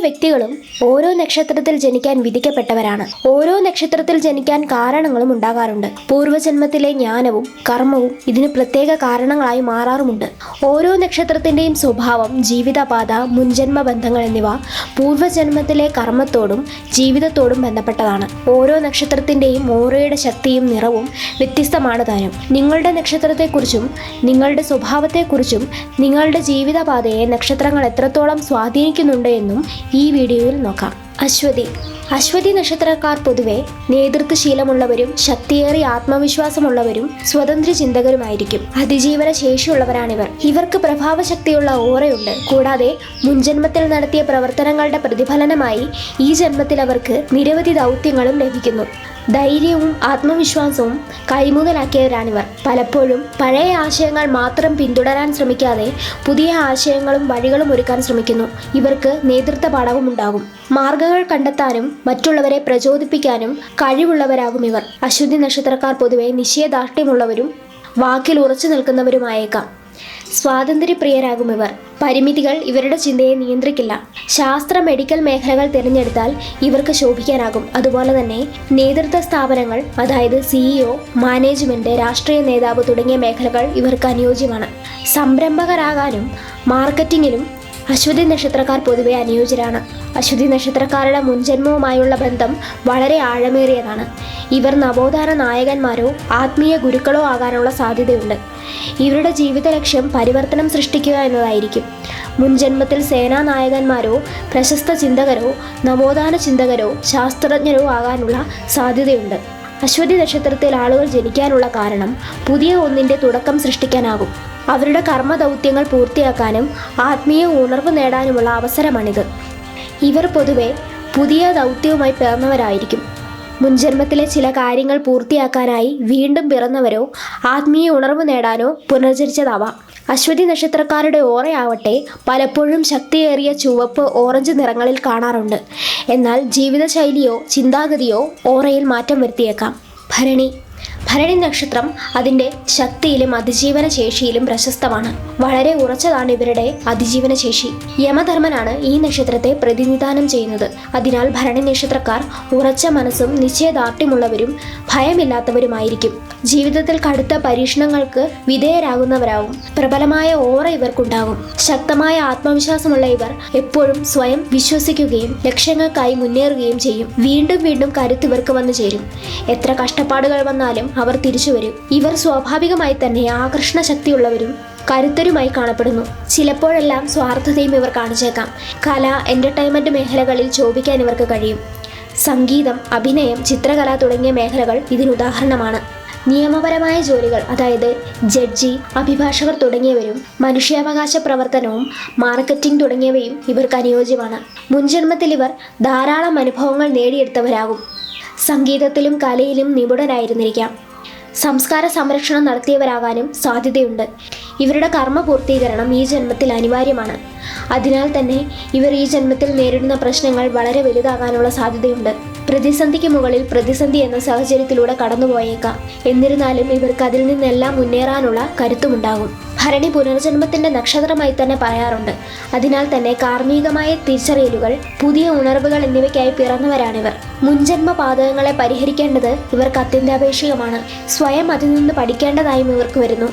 വ്യക്തികളും ഓരോ നക്ഷത്രത്തിൽ ജനിക്കാൻ വിധിക്കപ്പെട്ടവരാണ്. ഓരോ നക്ഷത്രത്തിൽ ജനിക്കാൻ കാരണങ്ങളും ഉണ്ടാകാറുണ്ട്. പൂർവജന്മത്തിലെ ജ്ഞാനവും കർമ്മവും ഇതിന് പ്രത്യേക കാരണങ്ങളായി മാറാറുമുണ്ട്. ഓരോ നക്ഷത്രത്തിന്റെയും സ്വഭാവം ജീവിതപാത മുൻജന്മ ബന്ധങ്ങൾ എന്നിവ പൂർവജന്മത്തിലെ കർമ്മത്തോടും ജീവിതത്തോടും ബന്ധപ്പെട്ടതാണ്. ഓരോ നക്ഷത്രത്തിന്റെയും ഓരോയുടെ ശക്തിയും നിറവും വ്യത്യസ്തമാണ് താനും. നിങ്ങളുടെ നക്ഷത്രത്തെക്കുറിച്ചും നിങ്ങളുടെ സ്വഭാവത്തെക്കുറിച്ചും നിങ്ങളുടെ ജീവിതപാതയെ നക്ഷത്രങ്ങൾ എത്രത്തോളം സ്വാധീനിക്കുന്നുണ്ട് എന്നും ഈ വീഡിയോയിൽ നോക്കാം. അശ്വതി. അശ്വതി നക്ഷത്രക്കാർ പൊതുവെ നേതൃത്വശീലമുള്ളവരും ശക്തിയേറിയ ആത്മവിശ്വാസമുള്ളവരും സ്വതന്ത്ര ചിന്തകരുമായിരിക്കും. അതിജീവന ശേഷിയുള്ളവരാണിവർ. ഇവർക്ക് പ്രഭാവശക്തിയുള്ള ഓറയുണ്ട്. കൂടാതെ മുൻജന്മത്തിൽ നടത്തിയ പ്രവർത്തനങ്ങളുടെ പ്രതിഫലനമായി ഈ ജന്മത്തിൽ അവർക്ക് നിരവധി ദൗത്യങ്ങളും ലഭിക്കുന്നു. ധൈര്യവും ആത്മവിശ്വാസവും കൈമുതലാക്കിയവരാണിവർ. പലപ്പോഴും പഴയ ആശയങ്ങൾ മാത്രം പിന്തുടരാൻ ശ്രമിക്കാതെ പുതിയ ആശയങ്ങളും വഴികളും ഒരുക്കാൻ ശ്രമിക്കുന്നു. ഇവർക്ക് നേതൃത്വ പാഠവും ഉണ്ടാകും മാർഗങ്ങൾ കണ്ടെത്താനും മറ്റുള്ളവരെ പ്രചോദിപ്പിക്കാനും കഴിവുള്ളവരാകും ഇവർ. അശ്വതി നക്ഷത്രക്കാർ പൊതുവെ നിശ്ചയദാർഢ്യമുള്ളവരും വാക്കിൽ ഉറച്ചു നിൽക്കുന്നവരുമായേക്കാം. സ്വാതന്ത്ര്യപ്രിയരാകും ഇവർ. പരിമിതികൾ ഇവരുടെ ചിന്തയെ നിയന്ത്രിക്കില്ല. ശാസ്ത്ര മെഡിക്കൽ മേഖലകൾ തിരഞ്ഞെടുത്താൽ ഇവർക്ക് ശോഭിക്കാനാകും. അതുപോലെ തന്നെ നേതൃത്വ സ്ഥാപനങ്ങൾ അതായത് സിഇഒ മാനേജ്മെന്റ് രാഷ്ട്രീയ നേതാവ് തുടങ്ങിയ മേഖലകൾ ഇവർക്ക് അനുയോജ്യമാണ്. സംരംഭകരാകാനും മാർക്കറ്റിങ്ങിലും അശ്വതി നക്ഷത്രക്കാർ പൊതുവെ അനുയോജ്യരാണ്. അശ്വതി നക്ഷത്രക്കാരുടെ മുൻജന്മവുമായുള്ള ബന്ധം വളരെ ആഴമേറിയതാണ്. ഇവർ നവോത്ഥാന നായകന്മാരോ ആത്മീയ ഗുരുക്കളോ ആകാനുള്ള സാധ്യതയുണ്ട്. ഇവരുടെ ജീവിത ലക്ഷ്യം പരിവർത്തനം സൃഷ്ടിക്കുക എന്നതായിരിക്കും. മുൻജന്മത്തിൽ സേനാ നായകന്മാരോ പ്രശസ്ത ചിന്തകരോ നവോത്ഥാന ചിന്തകരോ ശാസ്ത്രജ്ഞരോ ആകാനുള്ള സാധ്യതയുണ്ട്. അശ്വതി നക്ഷത്രത്തിൽ ആളുകൾ ജനിക്കാനുള്ള കാരണം പുതിയ ഒന്നിന്റെ തുടക്കം സൃഷ്ടിക്കാനാകും. അവരുടെ കർമ്മ ദൗത്യങ്ങൾ പൂർത്തിയാക്കാനും ആത്മീയ ഉണർവ് നേടാനുമുള്ള അവസരമാണിത്. ഇവർ പൊതുവെ പുതിയ ദൗത്യവുമായി പിറന്നവരായിരിക്കും. മുൻജന്മത്തിലെ ചില കാര്യങ്ങൾ പൂർത്തിയാക്കാനായി വീണ്ടും പിറന്നവരോ ആത്മീയ ഉണർവ് നേടാനോ പുനർജനിച്ചതാവാം. അശ്വതി നക്ഷത്രക്കാരുടെ ഓറയാവട്ടെ പലപ്പോഴും ശക്തിയേറിയ ചുവപ്പ് ഓറഞ്ച് നിറങ്ങളിൽ കാണാറുണ്ട്. എന്നാൽ ജീവിതശൈലിയോ ചിന്താഗതിയോ ഓറയിൽ മാറ്റം വരുത്തിയേക്കാം. ഭരണി ഭരണി നക്ഷത്രം അതിന്റെ ശക്തിയിലും അതിജീവന ശേഷിയിലും പ്രശസ്തമാണ്. വളരെ ഉറച്ചതാണ് ഇവരുടെ അതിജീവന ശേഷി. യമധർമ്മനാണ് ഈ നക്ഷത്രത്തെ പ്രതിനിധാനം ചെയ്യുന്നത്. അതിനാൽ ഭരണി നക്ഷത്രക്കാർ ഉറച്ച മനസ്സും നിശ്ചയദാർഢ്യമുള്ളവരും ഭയമില്ലാത്തവരുമായിരിക്കും. ജീവിതത്തിൽ കടുത്ത പരീക്ഷണങ്ങൾക്ക് വിധേയരാകുന്നവരാകും പ്രബലമായ ഓറ ഇവർക്കുണ്ടാകും. ശക്തമായ ആത്മവിശ്വാസമുള്ള ഇവർ എപ്പോഴും സ്വയം വിശ്വസിക്കുകയും ലക്ഷ്യങ്ങൾക്കായി മുന്നേറുകയും ചെയ്യും. വീണ്ടും വീണ്ടും കരുത്ത് ഇവർക്ക് വന്നു ചേരും. എത്ര കഷ്ടപ്പാടുകൾ വന്നാലും അവർ തിരിച്ചു വരും. ഇവർ സ്വാഭാവികമായി തന്നെ ആകർഷണ ശക്തിയുള്ളവരും കരുത്തരുമായി കാണപ്പെടുന്നു. ചിലപ്പോഴെല്ലാം സ്വാർത്ഥതയും ഇവർ കാണിച്ചേക്കാം. കല എന്റർടൈൻമെന്റ് മേഖലകളിൽ ശോഭിക്കാൻ ഇവർക്ക് കഴിയും. സംഗീതം അഭിനയം ചിത്രകല തുടങ്ങിയ മേഖലകൾ ഇതിനുദാഹരണമാണ് നിയമപരമായ ജോലികൾ അതായത് ജഡ്ജി അഭിഭാഷകർ തുടങ്ങിയവരും മനുഷ്യാവകാശ പ്രവർത്തനവും മാർക്കറ്റിംഗ് തുടങ്ങിയവയും ഇവർക്ക് അനുയോജ്യമാണ്. മുൻജന്മത്തിൽ ഇവർ ധാരാളം അനുഭവങ്ങൾ നേടിയെടുത്തവരാകും. സംഗീതത്തിലും കലയിലും നിപുണരായിരുന്നിരിക്കാം. സംസ്കാര സംരക്ഷണം നടത്തിയവരാകാനും സാധ്യതയുണ്ട്. ഇവരുടെ കർമ്മ പൂർത്തീകരണം ഈ ജന്മത്തിൽ അനിവാര്യമാണ്. അതിനാൽ തന്നെ ഇവർ ഈ ജന്മത്തിൽ നേരിടുന്ന പ്രശ്നങ്ങൾ വളരെ വലുതാകാനുള്ള സാധ്യതയുണ്ട്. പ്രതിസന്ധിക്ക് മുകളിൽ പ്രതിസന്ധി എന്ന സാഹചര്യത്തിലൂടെ കടന്നുപോയേക്കാം. എന്നിരുന്നാലും ഇവർക്ക് അതിൽ നിന്നെല്ലാം മുന്നേറാനുള്ള കരുത്തുമുണ്ടാകും. ഭരണി പുനർജന്മത്തിന്റെ നക്ഷത്രമായി തന്നെ പറയാറുണ്ട്. അതിനാൽ തന്നെ കാർമ്മികമായ തിരിച്ചറിയലുകൾ പുതിയ ഉണർവുകൾ എന്നിവയ്ക്കായി പിറന്നവരാണിവർ. മുൻജന്മ പാതകങ്ങളെ പരിഹരിക്കേണ്ടത് ഇവർക്ക് അത്യന്താപേക്ഷികമാണ്. സ്വയം അതിൽ നിന്ന് പഠിക്കേണ്ടതായും ഇവർക്ക് വരുന്നു.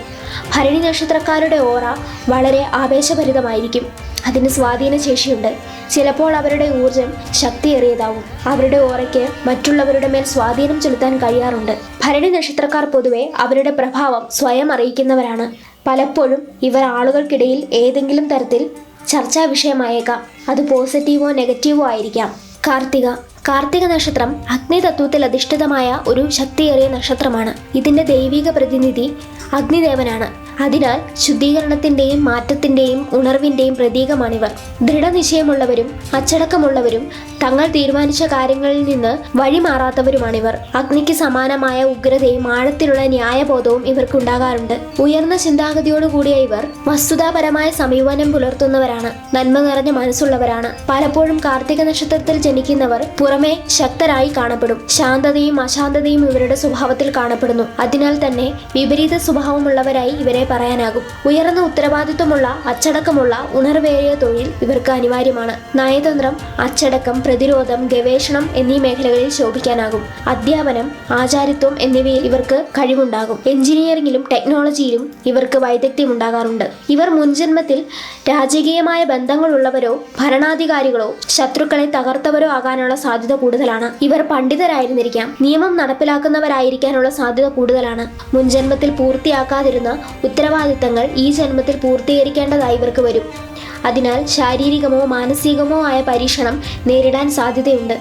ഭരണി നക്ഷത്രക്കാരുടെ ഓറ വളരെ ആവേശഭരിതമായിരിക്കും. അതിന് സ്വാധീന ശേഷിയുണ്ട്. ചിലപ്പോൾ അവരുടെ ഊർജം ശക്തിയേറിയതാവും. അവരുടെ ഓറയ്ക്ക് മറ്റുള്ളവരുടെ മേൽ സ്വാധീനം ചെലുത്താൻ കഴിയാറുണ്ട്. ഭരണി നക്ഷത്രക്കാർ പൊതുവെ അവരുടെ പ്രഭാവം സ്വയം അറിയിക്കുന്നവരാണ്. പലപ്പോഴും ഇവർ ആളുകൾക്കിടയിൽ ഏതെങ്കിലും തരത്തിൽ ചർച്ചാ വിഷയമായേക്കാം അത് പോസിറ്റീവോ നെഗറ്റീവോ ആയിരിക്കാം. കാർത്തിക കാർത്തിക നക്ഷത്രം അഗ്നി തത്വത്തിൽ അധിഷ്ഠിതമായ ഒരു ശക്തിയേറിയ നക്ഷത്രമാണ്. ഇതിന്റെ ദൈവിക പ്രതിനിധി അഗ്നിദേവനാണ്. അതിനാൽ ശുദ്ധീകരണത്തിന്റെയും മാറ്റത്തിന്റെയും ഉണർവിന്റെയും പ്രതീകമാണിവർ. ദൃഢനിശ്ചയമുള്ളവരും അച്ചടക്കമുള്ളവരും തങ്ങൾ തീരുമാനിച്ച കാര്യങ്ങളിൽ നിന്ന് വഴിമാറാത്തവരുമാണിവർ. അഗ്നിക്ക് സമാനമായ ഉഗ്രതയും ആഴത്തിലുള്ള ന്യായബോധവും ഇവർക്കുണ്ടാകാറുണ്ട്. ഉയർന്ന ചിന്താഗതിയോടുകൂടിയ ഇവർ വസ്തുതാപരമായ സമീപനം പുലർത്തുന്നവരാണ്. നന്മ നിറഞ്ഞ മനസ്സുള്ളവരാണ്. പലപ്പോഴും കാർത്തിക നക്ഷത്രത്തിൽ ജനിക്കുന്നവർ പുറമേ പുറമേ ശക്തരായി കാണപ്പെടും. ശാന്തതയും അശാന്തതയും ഇവരുടെ സ്വഭാവത്തിൽ കാണപ്പെടുന്നു. അതിനാൽ തന്നെ വിപരീത സ്വഭാവമുള്ളവരായി ഇവരെ പറയാനാകും. ഉയർന്ന ഉത്തരവാദിത്വമുള്ള അച്ചടക്കമുള്ള ഉണർവേറിയ തൊഴിൽ ഇവർക്ക് അനിവാര്യമാണ്. നയതന്ത്രം അച്ചടക്കം പ്രതിരോധം ഗവേഷണം എന്നീ മേഖലകളിൽ ശോഭിക്കാനാകും. അധ്യാപനം ആചാരിത്വം എന്നിവയിൽ ഇവർക്ക് കഴിവുണ്ടാകും. എഞ്ചിനീയറിംഗിലും ടെക്നോളജിയിലും ഇവർക്ക് വൈദഗ്ധ്യം ഉണ്ടാകാറുണ്ട് ഇവർ മുൻജന്മത്തിൽ രാജകീയമായ ബന്ധങ്ങളുള്ളവരോ ഭരണാധികാരികളോ ശത്രുക്കളെ തകർത്തവരോ ആകാനുള്ള സാധ്യത കൂടുതലാണ്. ഇവർ പണ്ഡിതരായിരുന്നിരിക്കാം. നിയമം നടപ്പിലാക്കുന്നവരായിരിക്കാനുള്ള സാധ്യത കൂടുതലാണ്. മുൻജന്മത്തിൽ പൂർത്തിയാക്കാതിരുന്ന ഉത്തരവാദിത്തങ്ങൾ ഈ ജന്മത്തിൽ പൂർത്തീകരിക്കേണ്ടതായി ഇവർക്ക് വരും. അതിനാൽ ശാരീരികമോ മാനസികമോ ആയ പരീക്ഷണം നേരിടാൻ സാധ്യതയുണ്ട്.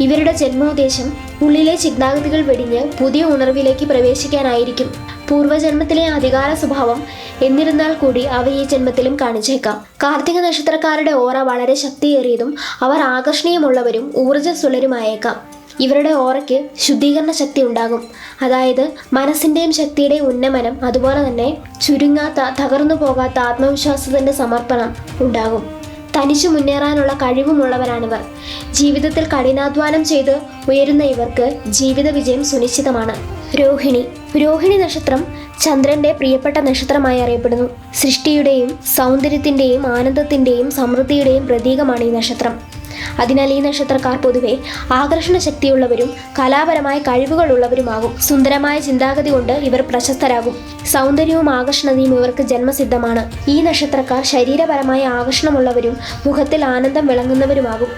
ഇവരുടെ ജന്മോദ്ദേശം ഉള്ളിലെ ചിന്താഗതികൾ വെടിഞ്ഞ് പുതിയ ഉണർവിലേക്ക് പ്രവേശിക്കാനായിരിക്കും. പൂർവജന്മത്തിലെ അധികാര സ്വഭാവം എന്നിരുന്നാൽ കൂടി അവ ഈ ജന്മത്തിലും കാണിച്ചേക്കാം. കാർത്തിക നക്ഷത്രക്കാരുടെ ഓറ വളരെ ശക്തിയേറിയതും അവർ ആകർഷണീയമുള്ളവരും ഊർജസ്വലരുമായേക്കാം. ഇവരുടെ ഓറയ്ക്ക് ശുദ്ധീകരണ ശക്തി ഉണ്ടാകും. അതായത് മനസ്സിന്റെയും ശക്തിയുടെയും ഉന്നമനം അതുപോലെ തന്നെ ചുരുങ്ങാത്ത തകർന്നു പോകാത്ത ആത്മവിശ്വാസത്തിന്റെ സമർപ്പണം ഉണ്ടാകും. തനിച്ചു മുന്നേറാനുള്ള കഴിവുമുള്ളവരാണിവർ. ജീവിതത്തിൽ കഠിനാധ്വാനം ചെയ്ത് ഉയരുന്ന ഇവർക്ക് ജീവിത വിജയം സുനിശ്ചിതമാണ്. രോഹിണി. രോഹിണി നക്ഷത്രം ചന്ദ്രന്റെ പ്രിയപ്പെട്ട നക്ഷത്രമായി അറിയപ്പെടുന്നു. സൃഷ്ടിയുടെയും സൗന്ദര്യത്തിന്റെയും ആനന്ദത്തിന്റെയും സമൃദ്ധിയുടെയും പ്രതീകമാണ് ഈ നക്ഷത്രം. അതിനാൽ ഈ നക്ഷത്രക്കാർ പൊതുവെ ആകർഷണ ശക്തിയുള്ളവരും കലാപരമായ കഴിവുകളുള്ളവരുമാകും. സുന്ദരമായ ചിന്താഗതി കൊണ്ട് ഇവർ പ്രശസ്തരാകും. സൗന്ദര്യവും ആകർഷണതയും ഇവർക്ക് ജന്മസിദ്ധമാണ്. ഈ നക്ഷത്രക്കാർ ശരീരപരമായ ആകർഷണമുള്ളവരും മുഖത്തിൽ ആനന്ദം വിളങ്ങുന്നവരുമാകും.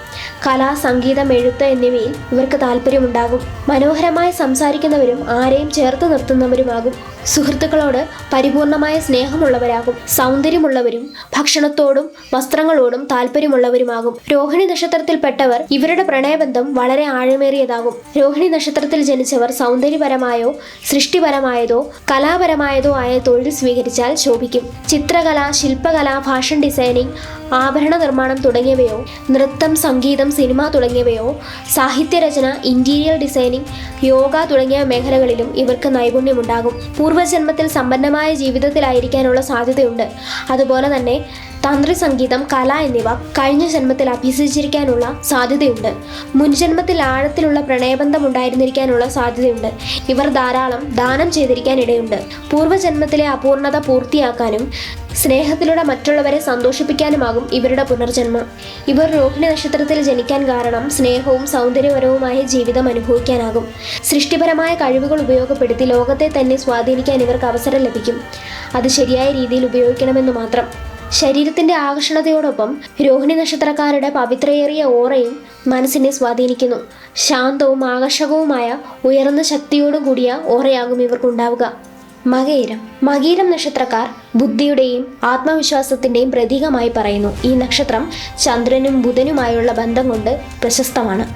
കല സംഗീതം എഴുത്ത് എന്നിവയിൽ ഇവർക്ക് താല്പര്യമുണ്ടാകും മനോഹരമായി സംസാരിക്കുന്നവരും ആരെയും ചേർത്ത് നിർത്തുന്നവരുമാകും. സുഹൃത്തുക്കളോട് പരിപൂർണമായ സ്നേഹമുള്ളവരാകും. സൗന്ദര്യമുള്ളവരും ഭക്ഷണത്തോടും വസ്ത്രങ്ങളോടും താല്പര്യമുള്ളവരുമാകും രോഹിണി നക്ഷത്രത്തിൽപ്പെട്ടവർ ഇവരുടെ പ്രണയബന്ധം വളരെ ആഴമേറിയതാകും. രോഹിണി നക്ഷത്രത്തിൽ ജനിച്ചവർ സൗന്ദര്യപരമായോ സൃഷ്ടിപരമായതോ കലാപരമായതോ ആയ തൊഴിൽ സ്വീകരിച്ചാൽ ശോഭിക്കും. ചിത്രകല ശില്പകല ഫാഷൻ ഡിസൈനിങ് ആഭരണ നിർമ്മാണം തുടങ്ങിയവയോ നൃത്തം സംഗീതം സിനിമ തുടങ്ങിയവയോ സാഹിത്യരചന ഇന്റീരിയർ ഡിസൈനിങ് യോഗ തുടങ്ങിയ മേഖലകളിലും ഇവർക്ക് നൈപുണ്യമുണ്ടാകും. പൂർവജന്മത്തിൽ സമ്പന്നമായ ജീവിതത്തിലായിരിക്കാനുള്ള സാധ്യതയുണ്ട്. അതുപോലെ തന്നെ തന്ത്രി സംഗീതം കല എന്നിവ കഴിഞ്ഞ ജന്മത്തിൽ അഭ്യസിച്ചിരിക്കാനുള്ള സാധ്യതയുണ്ട്. മുൻജന്മത്തിൽ ആഴത്തിലുള്ള പ്രണയബന്ധം ഉണ്ടായിരുന്നിരിക്കാനുള്ള സാധ്യതയുണ്ട്. ഇവർ ധാരാളം ദാനം ചെയ്തിരിക്കാൻ ഇടയുണ്ട് പൂർവജന്മത്തിലെ അപൂർണത പൂർത്തിയാക്കാനും സ്നേഹത്തിലൂടെ മറ്റുള്ളവരെ സന്തോഷിപ്പിക്കാനുമാകും ഇവരുടെ പുനർജന്മം. ഇവർ രോഹിണി നക്ഷത്രത്തിൽ ജനിക്കാൻ കാരണം സ്നേഹവും സൗന്ദര്യപരവുമായ ജീവിതം അനുഭവിക്കാനാകും. സൃഷ്ടിപരമായ കഴിവുകൾ ഉപയോഗപ്പെടുത്തി ലോകത്തെ തന്നെ സ്വാധീനിക്കാൻ ഇവർക്ക് അവസരം ലഭിക്കും. അത് ശരിയായ രീതിയിൽ ഉപയോഗിക്കണമെന്ന് മാത്രം. ശരീരത്തിന്റെ ആകർഷണതയോടൊപ്പം രോഹിണി നക്ഷത്രക്കാരുടെ പവിത്രയേറിയ ഓറയും മനസ്സിനെ സ്വാധീനിക്കുന്നു. ശാന്തവും ആകർഷകവുമായ ഉയർന്ന ശക്തിയോടും കൂടിയ ഓറയാകും ഇവർക്കുണ്ടാവുക. മകയിരം മകീരം നക്ഷത്രക്കാർ ബുദ്ധിയുടെയും ആത്മവിശ്വാസത്തിന്റെയും പ്രതീകമായി പറയുന്നു. ഈ നക്ഷത്രം ചന്ദ്രനും ബുധനുമായുള്ള ബന്ധം കൊണ്ട് പ്രശസ്തമാണ്.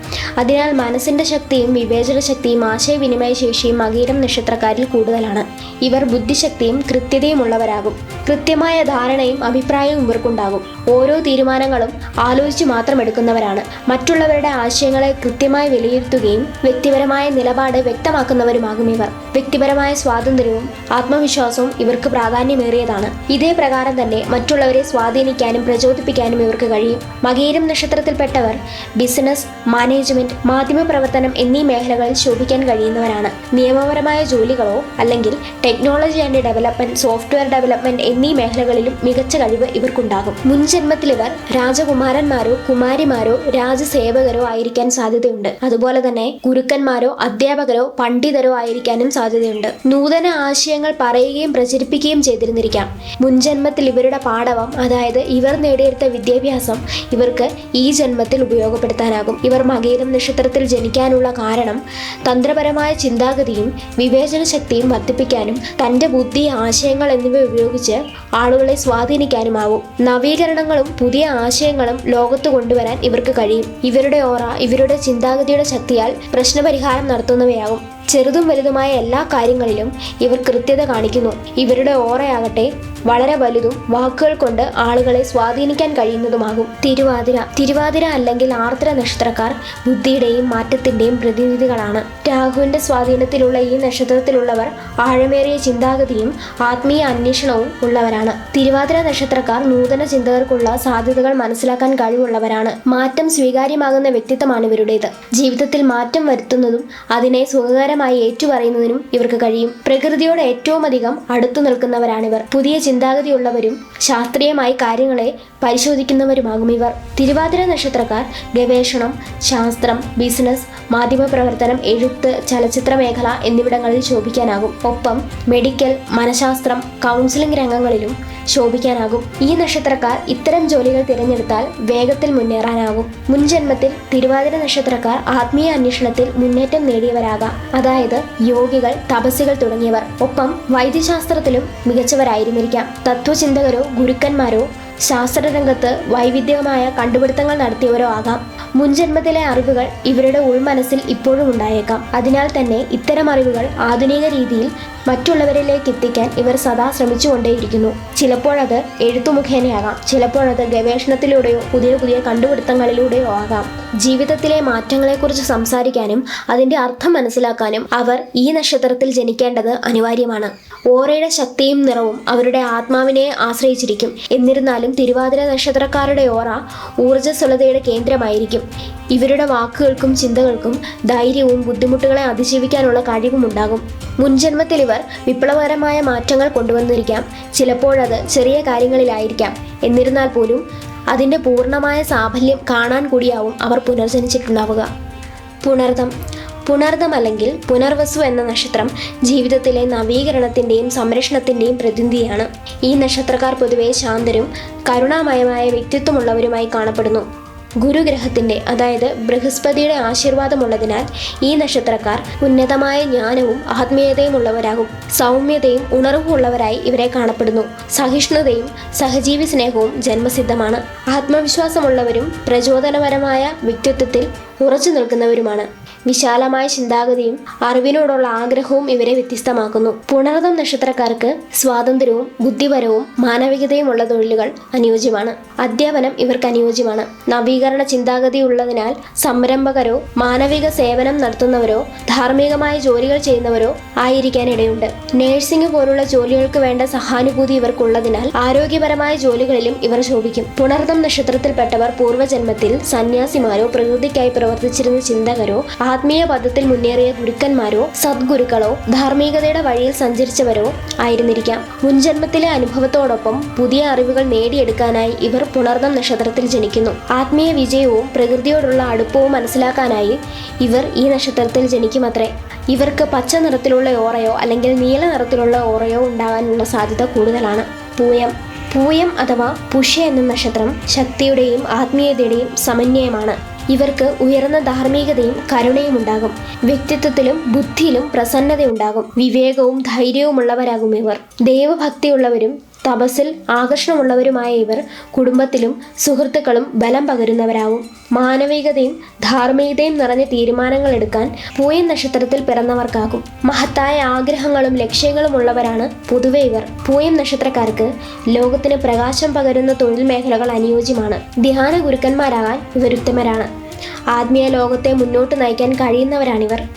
അതിനാൽ മനസ്സിന്റെ ശക്തിയും വിവേചന ശക്തിയും ആശയവിനിമയ ശേഷിയും മകീരം നക്ഷത്രക്കാരിൽ കൂടുതലാണ്. ഇവർ ബുദ്ധിശക്തിയും കൃത്യതയും ഉള്ളവരാകും. കൃത്യമായ ധാരണയും അഭിപ്രായവും ഇവർക്കുണ്ടാകും. ഓരോ തീരുമാനങ്ങളും ആലോചിച്ച് മാത്രം എടുക്കുന്നവരാണ്. മറ്റുള്ളവരുടെ ആശയങ്ങളെ കൃത്യമായി വിലയിരുത്തുകയും വ്യക്തിപരമായ നിലപാട് വ്യക്തമാക്കുന്നവരുമാകും ഇവർ. വ്യക്തിപരമായ സ്വാതന്ത്ര്യവും ആത്മവിശ്വാസവും ഇവർക്ക് പ്രാധാന്യമേറിയതാണ്. ഇതേ പ്രകാരം തന്നെ മറ്റുള്ളവരെ സ്വാധീനിക്കാനും പ്രചോദിപ്പിക്കാനും ഇവർക്ക് കഴിയും. മകീരം നക്ഷത്രത്തിൽപ്പെട്ടവർ ബിസിനസ് മാനേജ്മെന്റ് മാധ്യമ മാധ്യമപ്രവർത്തനം എന്നീ മേഖലകളിൽ ശോഭിക്കാൻ കഴിയുന്നവരാണ്. നിയമപരമായ ജോലികളോ അല്ലെങ്കിൽ technology and development software development എന്നീ മേഖലകളിലും മികച്ച കഴിവ് ഇവർക്കുണ്ടാകും. മുൻജന്മത്തിൽ ഇവർ രാജകുമാരന്മാരോ കുമാരിമാരോ രാജസേവകരോ ആയിരിക്കാൻ സാധ്യതയുണ്ട്. അതുപോലെ തന്നെ ഗുരുക്കന്മാരോ അധ്യാപകരോ പണ്ഡിതരോ ആയിരിക്കാനും സാധ്യതയുണ്ട്. നൂതന ആശയങ്ങൾ പറയുകയും പ്രചരിപ്പിക്കുകയും ചെയ്തിരുന്നിരിക്കാം. മുൻജന്മത്തിൽ ഇവരുടെ പാഠവം അതായത് ഇവർ നേടിയെടുത്ത വിദ്യാഭ്യാസം ഇവർക്ക് ഈ ജന്മത്തിൽ ഉപയോഗപ്പെടുത്താനാകും. ഇവർ മകീരം നക്ഷത്രത്തിൽ ജനിക്കാനുള്ള കാരണം തന്ത്രപരമായ ചിന്താഗതിയും വിവേചന ശക്തിയും വർദ്ധിപ്പിക്കാനും തന്റെ ബുദ്ധി ആശയങ്ങൾ എന്നിവ ഉപയോഗിച്ച് ആളുകളെ സ്വാധീനിക്കാനുമാവും. നവീകരണങ്ങളും പുതിയ ആശയങ്ങളും ലോകത്ത് കൊണ്ടുവരാൻ ഇവർക്ക് കഴിയും. ഇവരുടെ ഓറ ഇവരുടെ ചിന്താഗതിയുടെ ശക്തിയാൽ പ്രശ്നപരിഹാരം നടത്തുന്നവയാകും. ചെറുതും വലുതുമായ എല്ലാ കാര്യങ്ങളിലും ഇവർ കൃത്യത കാണിക്കുന്നു. ഇവരുടെ ഓറയാകട്ടെ വളരെ വലുതും വാക്കുകൾ കൊണ്ട് ആളുകളെ സ്വാധീനിക്കാൻ കഴിയുന്നതുമാകും. തിരുവാതിര. തിരുവാതിര അല്ലെങ്കിൽ ആർദ്ര നക്ഷത്രക്കാർ ബുദ്ധിയുടെയും മാറ്റത്തിന്റെയും പ്രതിനിധികളാണ്. രാഹുവിന്റെ സ്വാധീനത്തിലുള്ള ഈ നക്ഷത്രത്തിലുള്ളവർ ആഴമേറിയ ചിന്താഗതിയും ആത്മീയ അന്വേഷണവും ഉള്ളവരാണ്. തിരുവാതിര നക്ഷത്രക്കാർ നൂതന ചിന്തകർക്കുള്ള സാധ്യതകൾ മനസ്സിലാക്കാൻ കഴിവുള്ളവരാണ്. മാറ്റം സ്വീകാര്യമാകുന്ന വ്യക്തിത്വമാണ് ഇവരുടേത്. ജീവിതത്തിൽ മാറ്റം വരുത്തുന്നതും അതിനെ സുഖകരമായി ഏറ്റുപറയുന്നതിനും ഇവർക്ക് കഴിയും. പ്രകൃതിയോട് ഏറ്റവും അധികം അടുത്തു നിൽക്കുന്നവരാണിവർ. പുതിയ ചിന്താഗതിയുള്ളവരും ശാസ്ത്രീയമായി കാര്യങ്ങളെ പരിശോധിക്കുന്നവരുമാകും ഇവർ. തിരുവാതിര നക്ഷത്രക്കാർ ഗവേഷണം ശാസ്ത്രം ബിസിനസ് മാധ്യമപ്രവർത്തനം എഴുത്ത് ചലച്ചിത്ര മേഖല എന്നിവിടങ്ങളിൽ ശോഭിക്കാനാകും. ഒപ്പം മെഡിക്കൽ മനഃശാസ്ത്രം കൗൺസിലിംഗ് രംഗങ്ങളിലും ശോഭിക്കാനാകും. ഈ നക്ഷത്രക്കാർ ഇത്തരം ജോലികൾ തിരഞ്ഞെടുത്താൽ വേഗത്തിൽ മുന്നേറാനാകും. മുൻജന്മത്തിൽ തിരുവാതിര നക്ഷത്രക്കാർ ആത്മീയ അന്വേഷണത്തിൽ മുന്നേറ്റം നേടിയവരാകാം. അതായത് യോഗികൾ തപസ്സികൾ തുടങ്ങിയവർ. ഒപ്പം വൈദ്യശാസ്ത്രത്തിലും മികച്ചവരായിരുന്നിരിക്കാം. തത്വചിന്തകരോ ഗുരുക്കന്മാരോ ശാസ്ത്രരംഗത്ത് വൈവിധ്യമായ കണ്ടുപിടുത്തങ്ങൾ നടത്തിയവരോ ആകാം മുൻജന്മത്തിലെ അറിവുകൾ ഇവരുടെ ഉൾമനസ്സിൽ ഇപ്പോഴും ഉണ്ടായേക്കാം. അതിനാൽ തന്നെ ഇത്തരം അറിവുകൾ ആധുനിക രീതിയിൽ മറ്റുള്ളവരിലേക്ക് എത്തിക്കാൻ ഇവർ സദാ ശ്രമിച്ചുകൊണ്ടേയിരിക്കുന്നു. ചിലപ്പോഴത് എഴുത്തു മുഖേനയാകാം ചിലപ്പോഴത് ഗവേഷണത്തിലൂടെയോ പുതിയ പുതിയ കണ്ടുപിടുത്തങ്ങളിലൂടെയോ ആകാം. ജീവിതത്തിലെ മാറ്റങ്ങളെക്കുറിച്ച് സംസാരിക്കാനും അതിന്റെ അർത്ഥം മനസ്സിലാക്കാനും അവർ ഈ നക്ഷത്രത്തിൽ ജനിക്കേണ്ടത് അനിവാര്യമാണ്. ഓറയുടെ ശക്തിയും നിറവും അവരുടെ ആത്മാവിനെ ആശ്രയിച്ചിരിക്കും. എന്നിരുന്നാലും തിരുവാതിര നക്ഷത്രക്കാരുടെ ഓറ ഊർജസ്വലതയുടെ കേന്ദ്രമായിരിക്കും. ഇവരുടെ വാക്കുകൾക്കും ചിന്തകൾക്കും ധൈര്യവും ബുദ്ധിമുട്ടുകളെ അതിജീവിക്കാനുള്ള കഴിവുമുണ്ടാകും. മുൻജന്മത്തിൽ ഇവർ വിപ്ലവകരമായ മാറ്റങ്ങൾ കൊണ്ടുവന്നിരിക്കാം. ചിലപ്പോഴത് ചെറിയ കാര്യങ്ങളിലായിരിക്കാം. എന്നിരുന്നാൽ പോലും അതിന്റെ പൂർണമായ സാഫല്യം കാണാൻ കൂടിയാവും അവർ പുനർജനിച്ചിട്ടുണ്ടാവുക. പുണർദം പുണർദം അല്ലെങ്കിൽ പുനർവസു എന്ന നക്ഷത്രം ജീവിതത്തിലെ നവീകരണത്തിന്റെയും സംരക്ഷണത്തിന്റെയും പ്രതിനിധിയാണ്. ഈ നക്ഷത്രക്കാർ പൊതുവെ ശാന്തരും കരുണാമയമായ വ്യക്തിത്വമുള്ളവരുമായി കാണപ്പെടുന്നു. ഗുരുഗ്രഹത്തിന്റെ അതായത് ബൃഹസ്പതിയുടെ ആശീർവാദമുള്ളതിനാൽ ഈ നക്ഷത്രക്കാർ ഉന്നതമായ ജ്ഞാനവും ആത്മീയതയും ഉള്ളവരാകും സൗമ്യതയും ഉണർവുള്ളവരായി ഇവരെ കാണപ്പെടുന്നു. സഹിഷ്ണുതയും സഹജീവി സ്നേഹവും ജന്മസിദ്ധമാണ്. ആത്മവിശ്വാസമുള്ളവരും പ്രചോദനപരമായ വ്യക്തിത്വത്തിൽ ഉറച്ചു നിൽക്കുന്നവരുമാണ്. വിശാലമായ ചിന്താഗതിയും അറിവിനോടുള്ള ആഗ്രഹവും ഇവരെ വ്യത്യസ്തമാക്കുന്നു. പുണർതം നക്ഷത്രക്കാർക്ക് സ്വാതന്ത്ര്യവും ബുദ്ധിപരവും മാനവികതയും ഉള്ള തൊഴിലുകൾ അനുയോജ്യമാണ്. അധ്യാപനം ഇവർക്ക് അനുയോജ്യമാണ്. നവീകരണ ചിന്താഗതി ഉള്ളതിനാൽ സംരംഭകരോ മാനവിക സേവനം നടത്തുന്നവരോ ധാർമ്മികമായ ജോലികൾ ചെയ്യുന്നവരോ ആയിരിക്കാൻ ഇടയുണ്ട് നേഴ്സിംഗ് പോലുള്ള ജോലികൾക്ക് വേണ്ട സഹാനുഭൂതി ഇവർക്കുള്ളതിനാൽ ആരോഗ്യപരമായ ജോലികളിലും ഇവർ ശോഭിക്കും. പുണർദം നക്ഷത്രത്തിൽപ്പെട്ടവർ പൂർവജന്മത്തിൽ സന്യാസിമാരോ പ്രകൃതിക്കായി പ്രവർത്തിച്ചിരുന്ന ചിന്തകരോ ആത്മീയ പദത്തിൽ മുന്നേറിയ ഗുരുക്കന്മാരോ സദ്ഗുരുക്കളോ ധാർമ്മികതയുടെ വഴിയിൽ സഞ്ചരിച്ചവരോ ആയിരുന്നിരിക്കാം. മുൻജന്മത്തിലെ അനുഭവത്തോടൊപ്പം പുതിയ അറിവുകൾ നേടിയെടുക്കാനായി ഇവർ പുണർദം നക്ഷത്രത്തിൽ ജനിക്കുന്നു. ആത്മീയ വിജയവും പ്രകൃതിയോടുള്ള അടുപ്പവും മനസ്സിലാക്കാനായി ഇവർ ഈ നക്ഷത്രത്തിൽ ജനിക്കുമത്രേ. ഇവർക്ക് പച്ച നിറത്തിലുള്ള ഓറയോ അല്ലെങ്കിൽ നീല നിറത്തിലുള്ള ഓറയോ ഉണ്ടാകാനുള്ള സാധ്യത കൂടുതലാണ്. പൂയം. പൂയം അഥവാ പുഷ എന്ന നക്ഷത്രം ശക്തിയുടെയും ആത്മീയതയുടെയും സമന്വയമാണ്. ഇവർക്ക് ഉയർന്ന ധാർമ്മികതയും കരുണയും ഉണ്ടാകും. വ്യക്തിത്വത്തിലും ബുദ്ധിയിലും പ്രസന്നതയുണ്ടാകും. വിവേകവും ധൈര്യവുമുള്ളവരാകും ഇവർ. ദൈവഭക്തിയുള്ളവരും തപസ്സിൽ ആകർഷണമുള്ളവരുമായ ഇവർ കുടുംബത്തിലും സുഹൃത്തുക്കളും ബലം പകരുന്നവരാവും. മാനവികതയും ധാർമ്മികതയും നിറഞ്ഞ തീരുമാനങ്ങൾ എടുക്കാൻ പൂയൻ നക്ഷത്രത്തിൽ പിറന്നവർക്കാകും. മഹത്തായ ആഗ്രഹങ്ങളും ലക്ഷ്യങ്ങളും ഉള്ളവരാണ് പൊതുവെ ഇവർ. പൂയം നക്ഷത്രക്കാർക്ക് ലോകത്തിന് പ്രകാശം പകരുന്ന തൊഴിൽ മേഖലകൾ അനുയോജ്യമാണ്. ധ്യാന ഗുരുക്കന്മാരാകാൻ ഇവരുത്തമരാണ് ആത്മീയ ലോകത്തെ മുന്നോട്ട് നയിക്കാൻ കഴിയുന്നവരാണിവർ.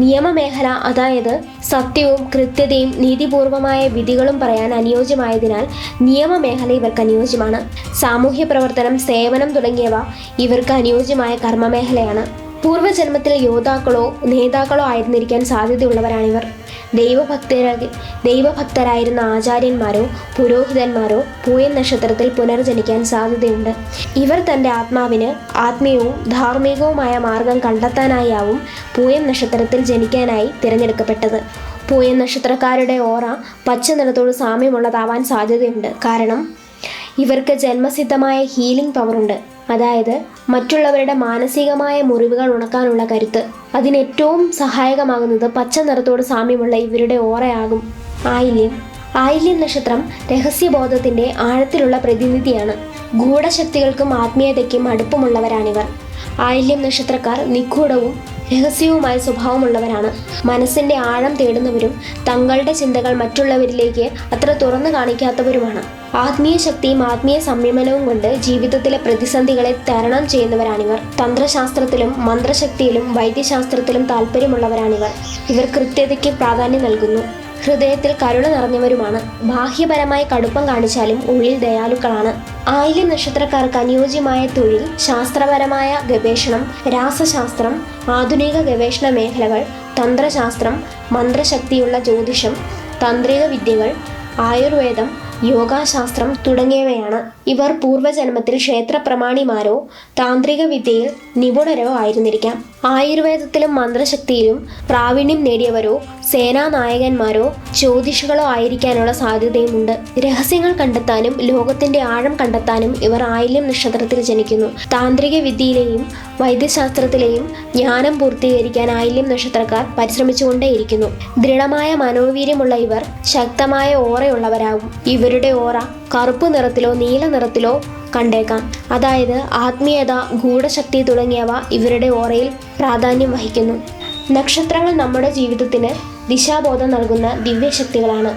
നിയമമേഖല അതായത് സത്യവും കൃത്യതയും നീതിപൂർവമായ വിധികളും പറയാൻ അനുയോജ്യമായതിനാൽ നിയമമേഖല ഇവർക്ക് അനുയോജ്യമാണ്. സാമൂഹ്യ പ്രവർത്തനം സേവനം തുടങ്ങിയവ ഇവർക്ക് അനുയോജ്യമായ കർമ്മമേഖലയാണ്. പൂർവജന്മത്തിൽ യോദ്ധാക്കളോ നേതാക്കളോ ആയിരുന്നിരിക്കാൻ സാധ്യതയുള്ളവരാണിവർ. ദൈവഭക്തര ദൈവഭക്തരായിരുന്ന ആചാര്യന്മാരോ പുരോഹിതന്മാരോ പൂയൻ നക്ഷത്രത്തിൽ പുനർജനിക്കാൻ സാധ്യതയുണ്ട്. ഇവർ തന്റെ ആത്മാവിന് ആത്മീയവും ധാർമ്മികവുമായ മാർഗം കണ്ടെത്താനായാവും പൂയം നക്ഷത്രത്തിൽ ജനിക്കാനായി തിരഞ്ഞെടുക്കപ്പെട്ടത്. പൂയം നക്ഷത്രക്കാരുടെ ഓറ പച്ച നിറത്തോട് സാമ്യമുള്ളതാവാൻ സാധ്യതയുണ്ട്. കാരണം ഇവർക്ക് ജന്മസിദ്ധമായ ഹീലിംഗ് പവറുണ്ട്. അതായത് മറ്റുള്ളവരുടെ മാനസികമായ മുറിവുകൾ ഉണക്കാനുള്ള കരുത്ത്. അതിനേറ്റവും സഹായകമാകുന്നത് പച്ച നിറത്തോട് സാമ്യമുള്ള ഇവരുടെ ഓറയാകും. ആയില്യം. ആയില്യം നക്ഷത്രം രഹസ്യബോധത്തിന്റെ ആഴത്തിലുള്ള പ്രതിനിധിയാണ്. ഗൂഢശക്തികൾക്കും ആത്മീയതയ്ക്കും അടുപ്പമുള്ളവരാണിവർ. ആയില്യം നക്ഷത്രക്കാർ നിഗൂഢവും രഹസ്യവുമായ സ്വഭാവമുള്ളവരാണ്. മനസ്സിന്റെ ആഴം തേടുന്നവരും തങ്ങളുടെ ചിന്തകൾ മറ്റുള്ളവരിലേക്ക് അത്ര തുറന്നു കാണിക്കാത്തവരുമാണ്. ആത്മീയ ശക്തിയും ആത്മീയ സംയമനവും കൊണ്ട് ജീവിതത്തിലെ പ്രതിസന്ധികളെ തരണം ചെയ്യുന്നവരാണിവർ. തന്ത്രശാസ്ത്രത്തിലും മന്ത്രശക്തിയിലും വൈദ്യശാസ്ത്രത്തിലും താല്പര്യമുള്ളവരാണിവർ ഇവർ കൃത്യതയ്ക്ക് പ്രാധാന്യം നൽകുന്നു. ഹൃദയത്തിൽ കരുണ നിറഞ്ഞവരുമാണ്. ബാഹ്യപരമായി കടുപ്പം കാണിച്ചാലും ഉള്ളിൽ ദയാലുക്കളാണ്. ആയില്യം നക്ഷത്രക്കാർക്ക് അനുയോജ്യമായ തൊഴിൽ ശാസ്ത്രപരമായ ഗവേഷണം രാസശാസ്ത്രം ആധുനിക ഗവേഷണ മേഖലകൾ തന്ത്രശാസ്ത്രം മന്ത്രശക്തിയുള്ള ജ്യോതിഷം തന്ത്രിക വിദ്യകൾ ആയുർവേദം യോഗാശാസ്ത്രം തുടങ്ങിയവയാണ്. ഇവർ പൂർവജന്മത്തിൽ ക്ഷേത്രപ്രമാണിമാരോ താന്ത്രിക വിദ്യയിൽ നിപുണരോ ആയിരുന്നിരിക്കാം. ആയുർവേദത്തിലും മന്ത്രശക്തിയിലും പ്രാവീണ്യം നേടിയവരോ സേനാനായകന്മാരോ ജ്യോതിഷികളോ ആയിരിക്കാനുള്ള സാധ്യതയുമുണ്ട്. രഹസ്യങ്ങൾ കണ്ടെത്താനും ലോകത്തിന്റെ ആഴം കണ്ടെത്താനും ഇവർ ആയില്യം നക്ഷത്രത്തിൽ ജനിക്കുന്നു. താന്ത്രിക വിദ്യയിലെയും വൈദ്യശാസ്ത്രത്തിലെയും ജ്ഞാനം പൂർത്തീകരിക്കാൻ ആയില്യം നക്ഷത്രക്കാർ പരിശ്രമിച്ചുകൊണ്ടേയിരിക്കുന്നു. ദൃഢമായ മനോവീര്യമുള്ള ഇവർ ശക്തമായ ഓറയുള്ളവരാകും. ഇവരുടെ ഓറ കറുപ്പ് നിറത്തിലോ നീല നിറത്തിലോ കണ്ടേക്കാം. അതായത് ആത്മീയത ഗൂഢശക്തി തുടങ്ങിയവ ഇവരുടെ ഓറയിൽ പ്രാധാന്യം വഹിക്കുന്നു. നക്ഷത്രങ്ങൾ നമ്മുടെ ജീവിതത്തിന് ദിശാബോധം നൽകുന്ന ദിവ്യശക്തികളാണ്.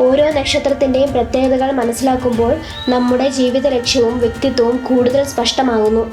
ഓരോ നക്ഷത്രത്തിന്റെയും പ്രത്യേകതകൾ മനസ്സിലാക്കുമ്പോൾ നമ്മുടെ ജീവിത ലക്ഷ്യവും വ്യക്തിത്വവും കൂടുതൽ സ്പഷ്ടമാകുന്നു.